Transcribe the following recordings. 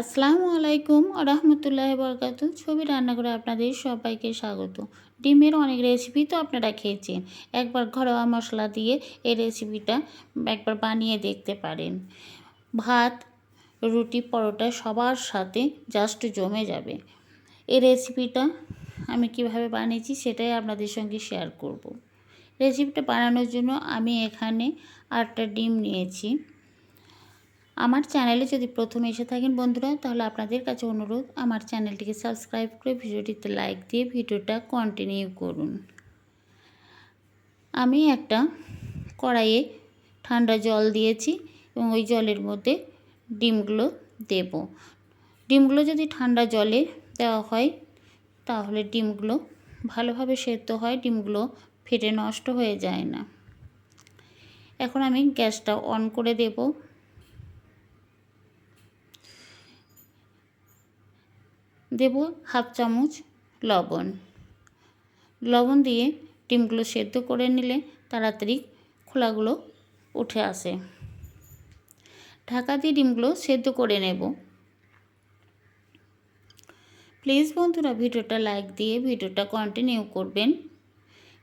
আসসালামু আলাইকুম রহমতুল্লাহ বরকাত। ছবি রান্না করে আপনাদের সবাইকে স্বাগত। ডিমের অনেক রেসিপি তো আপনারা খেয়েছেন। একবার ঘরোয়া মশলা দিয়ে এই রেসিপিটা একবার বানিয়ে দেখতে পারেন। ভাত, রুটি, পরোটা সবার সাথে জাস্ট জমে যাবে। এই রেসিপিটা আমি কীভাবে বানিয়েছি সেটাই আপনাদের সঙ্গে শেয়ার করব। রেসিপিটা বানানোর জন্য আমি এখানে আটটা ডিম নিয়েছি। আমার চ্যানেলে যদি প্রথমে এসে থাকেন বন্ধুরা, তাহলে আপনাদের কাছে অনুরোধ, আমার চ্যানেলটিকে সাবস্ক্রাইব করে ভিডিওটিতে লাইক দিয়ে ভিডিওটা কন্টিনিউ করুন। আমি একটা কড়াইয়ে ঠান্ডা জল দিয়েছি এবং ওই জলের মধ্যে ডিমগুলো দেব। ডিমগুলো যদি ঠান্ডা জলে দেওয়া হয়, তাহলে ডিমগুলো ভালোভাবে সেদ্ধ হয়, ডিমগুলো ফেটে নষ্ট হয়ে যায় না। এখন আমি গ্যাসটা অন করে দেবো। দেব হাফ চামচ লবণ। লবণ দিয়ে ডিমগুলো সেদ্ধ করে নিলে তাড়াতাড়ি খোলাগুলো উঠে আসে। ঢাকা দিয়ে ডিমগুলো সেদ্ধ করে নেব। প্লিজ বন্ধুরা, ভিডিওটা লাইক দিয়ে ভিডিওটা কন্টিনিউ করবেন।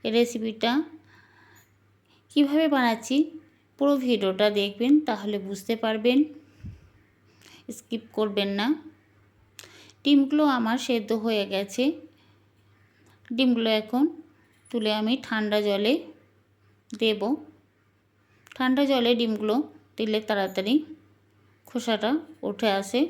রেসিপিটা কীভাবে বানাচ্ছি পুরো ভিডিওটা দেখবেন, তাহলে বুঝতে পারবেন। স্কিপ করবেন না। ডিমগুলো আমার সেদ্ধ হয়ে গেছে। ডিমগুলো এখন তুলে আমি ঠান্ডা জলে দেব। ঠান্ডা জলে ডিমগুলো দিলে তাড়াতাড়ি খোসাটা উঠে আসে।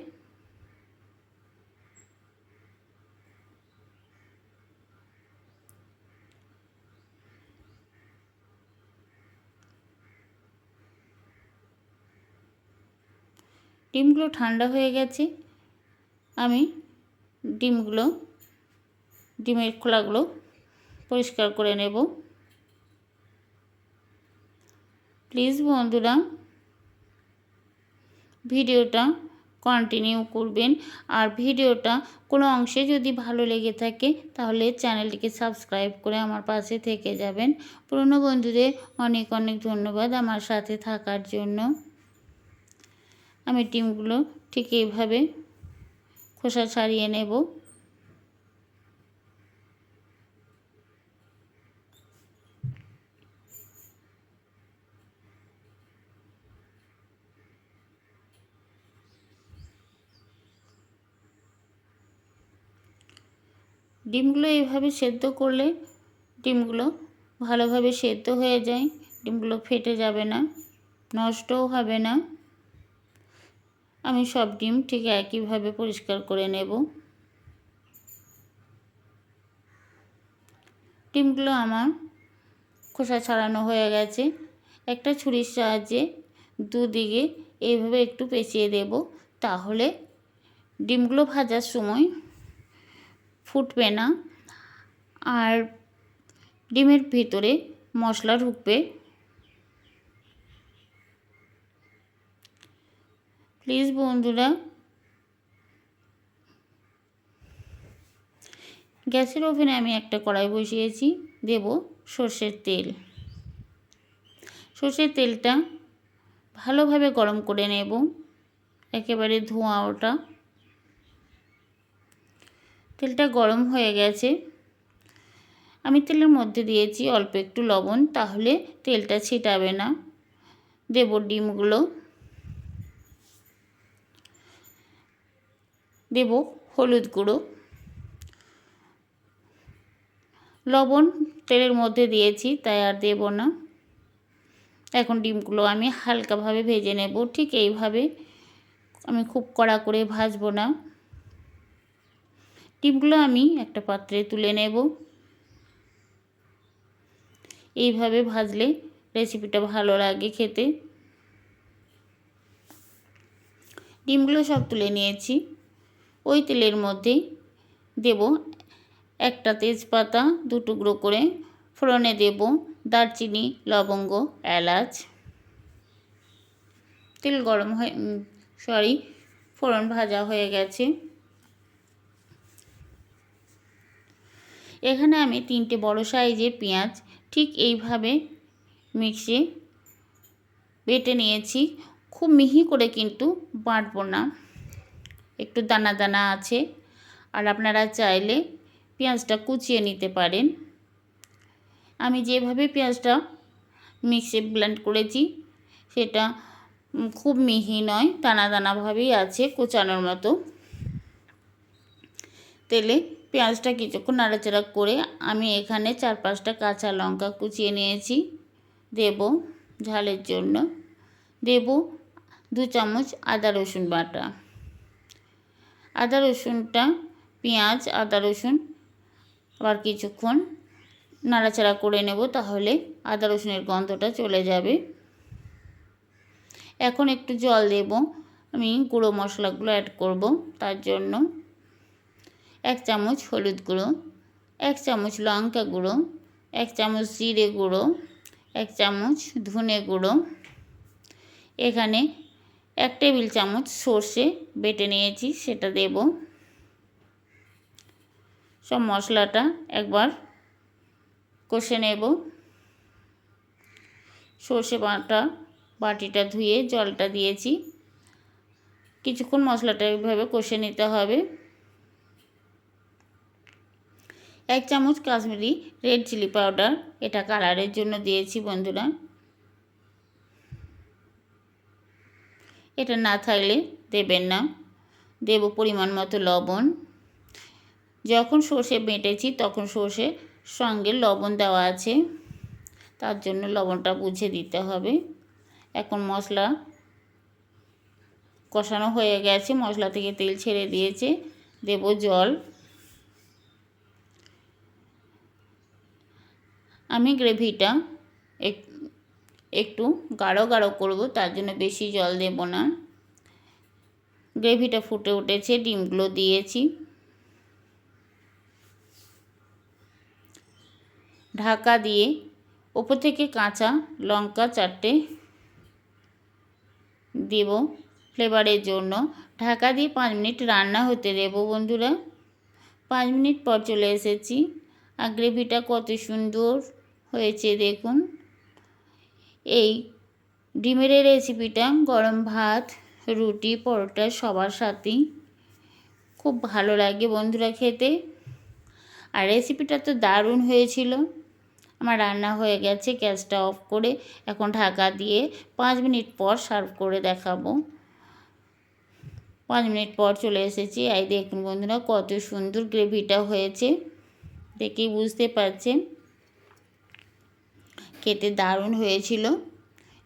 ডিমগুলো ঠান্ডা হয়ে গেছে। আমি ডিমগুলো, ডিমের খোলাগুলো পরিষ্কার করে নেব। প্লিজ বন্ধুরা, ভিডিওটা কন্টিনিউ করবেন। আর ভিডিওটা কোনো অংশে যদি ভালো লেগে থাকে, তাহলে চ্যানেলটিকে সাবস্ক্রাইব করে আমার পাশে থেকে যাবেন। পুরনো বন্ধুদের অনেক অনেক ধন্যবাদ আমার সাথে থাকার জন্য। আমি ডিমগুলো ঠিক এইভাবে খোসা ছাড়িয়ে নেব। ডিমগুলো এইভাবে সেদ্ধ করলে ডিমগুলো ভালোভাবে সেদ্ধ হয়ে যায়, ডিমগুলো ফেটে যাবে না, নষ্টও হবে না। আমি সব ডিম ঠিক একইভাবে পরিষ্কার করে নেব। ডিমগুলো আমার খোসা ছাড়ানো হয়ে গেছে। একটা ছুরির সাহায্যে দুদিকে এইভাবে একটু পেঁচিয়ে দেব তাহলে ডিমগুলো ভাজার সময় ফুটবে না। আর ডিমের ভিতরে মশলা ঢুকবে প্লিজ বন্ধুরা। গ্যাসের ওভেনে আমি একটা কড়াই বসিয়েছি। দেব সর্ষের তেল। সর্ষের তেলটা ভালোভাবে গরম করে নেব। একেবারে ধোঁয়া ওটা। তেলটা গরম হয়ে গেছে। আমি তেলের মধ্যে দিয়েছি অল্প একটু লবণ, তাহলে তেলটা ছিটাবে না। দেব ডিমগুলো। দেব হলুদ গুঁড়ো। লবণ তেলের মধ্যে দিয়েছি, তাই আর দেব না। এখন ডিমগুলো আমি হালকাভাবে ভেজে নেব, ঠিক এইভাবে। আমি খুব কড়া করে ভাজবো না। ডিমগুলো আমি একটা পাত্রে তুলে নেব। এইভাবে ভাজলে রেসিপিটা ভালো লাগে খেতে। ডিমগুলো সব তুলে নিয়েছি। ওই তেলের মধ্যে দেব একটা তেজপাতা, দু টুকরো করে। ফোড়নে দেব দারচিনি, লবঙ্গ, এলাচ। তেল গরম হয়ে সরি, ফোড়ন ভাজা হয়ে গেছে। এখানে আমি তিনটে বড় সাইজের পেঁয়াজ ঠিক এইভাবে মিক্সে বেটে নিয়েছি। খুব মিহি করে কিন্তু বাটবো না। একটু দানা দানা আছে। আর আপনারা চাইলে পেঁয়াজটা কুচিয়ে নিতে পারেন। আমি যেভাবে পেঁয়াজটা মিক্সে ব্লেন্ড করেছি, সেটা খুব মিহি নয়, দানা দানাভাবেই আছে কুচানোর মতো। তেলে পেঁয়াজটা কিছুক্ষণ নাড়াচাড়া করে আমি এখানে চার পাঁচটা কাঁচা লঙ্কা কুচিয়ে নিয়েছি। দেব ঝালের জন্য। দেব দু চামচ আদা রসুন বাটা। আদা, রসুনটা, পেঁয়াজ, আদা, রসুন, আবার কিছুক্ষণ নাড়াচাড়া করে নেব তাহলে আদা, রসুনের গন্ধটা চলে যাবে। এখন একটু জল দেব। আমি গুঁড়ো মশলাগুলো অ্যাড করব। তার জন্য এক চামচ হলুদ গুঁড়ো, এক চামচ লঙ্কা গুঁড়ো, এক চামচ জিরে গুঁড়ো, এক চামচ ধনে গুঁড়ো। এখানে এক টেবিল চামচ সর্ষে বেটে নিয়েছি, সেটা দেব। সব মশলাটা একবার কষে নেব। সর্ষে বাটা, বাটিটা ধুয়ে জলটা দিয়েছি। কিছুক্ষণ মশলাটা এইভাবে কষে নিতে হবে। এক চামচ কাশ্মীরি রেড চিলি পাউডার, এটা কালারের জন্য দিয়েছি বন্ধুরা। এটা না থাকলে দেবেন না। দেব পরিমাণ মতো লবণ। যখন সর্ষে বেটেছি তখন সর্ষে সঙ্গে লবণ দেওয়া আছে। তার জন্য লবণটা বুঝে দিতে হবে। এখন মশলা কষানো হয়ে গেছে। মশলা থেকে তেল ছেড়ে দিয়েছে। দেব জল। আমি গ্রেভিটা একটু গাঢ় গাঢ় করব, তার জন্য বেশি জল দেব না। গ্রেভিটা ফুটে উঠেছে, ডিমগুলো দিয়েছি। ঢাকা দিয়ে ওপর থেকে কাঁচা লঙ্কা চারটে দেব ফ্লেভারের জন্য। ঢাকা দিয়ে পাঁচ মিনিট রান্না হতে দেব বন্ধুরা। পাঁচ মিনিট পর চলে এসেছি। আর গ্রেভিটা কত সুন্দর হয়েছে, দেখুন। এই ডিমের রেসিপিটা গরম ভাত, রুটি, পরোটা সবার সাথেই খুব ভালো লাগে বন্ধুরা খেতে। আর রেসিপিটা তো দারুণ হয়েছিল। আমার রান্না হয়ে গেছে, গ্যাসটা অফ করে এখন ঢাকা দিয়ে পাঁচ মিনিট পর সার্ভ করে দেখাবো। পাঁচ মিনিট পর চলে এসেছি। এই দেখুন বন্ধুরা, কত সুন্দর গ্রেভিটা হয়েছে। দেখেই বুঝতে পারছেন। খেতে দারুণ হয়েছিল।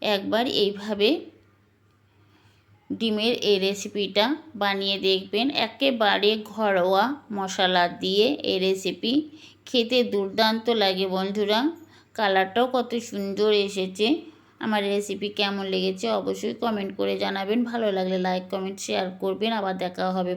একবার এইভাবে ডিমের এই রেসিপিটা বানিয়ে দেখবেন। একেবারে ঘরোয়া মশলা দিয়ে এই রেসিপি খেতে দুর্দান্ত লাগে বন্ধুরা। কালারটাও কত সুন্দর এসেছে। আমার রেসিপি কেমন লেগেছে অবশ্যই কমেন্ট করে জানাবেন। ভালো লাগলে লাইক কমেন্ট শেয়ার করবেন। আবার দেখা হবে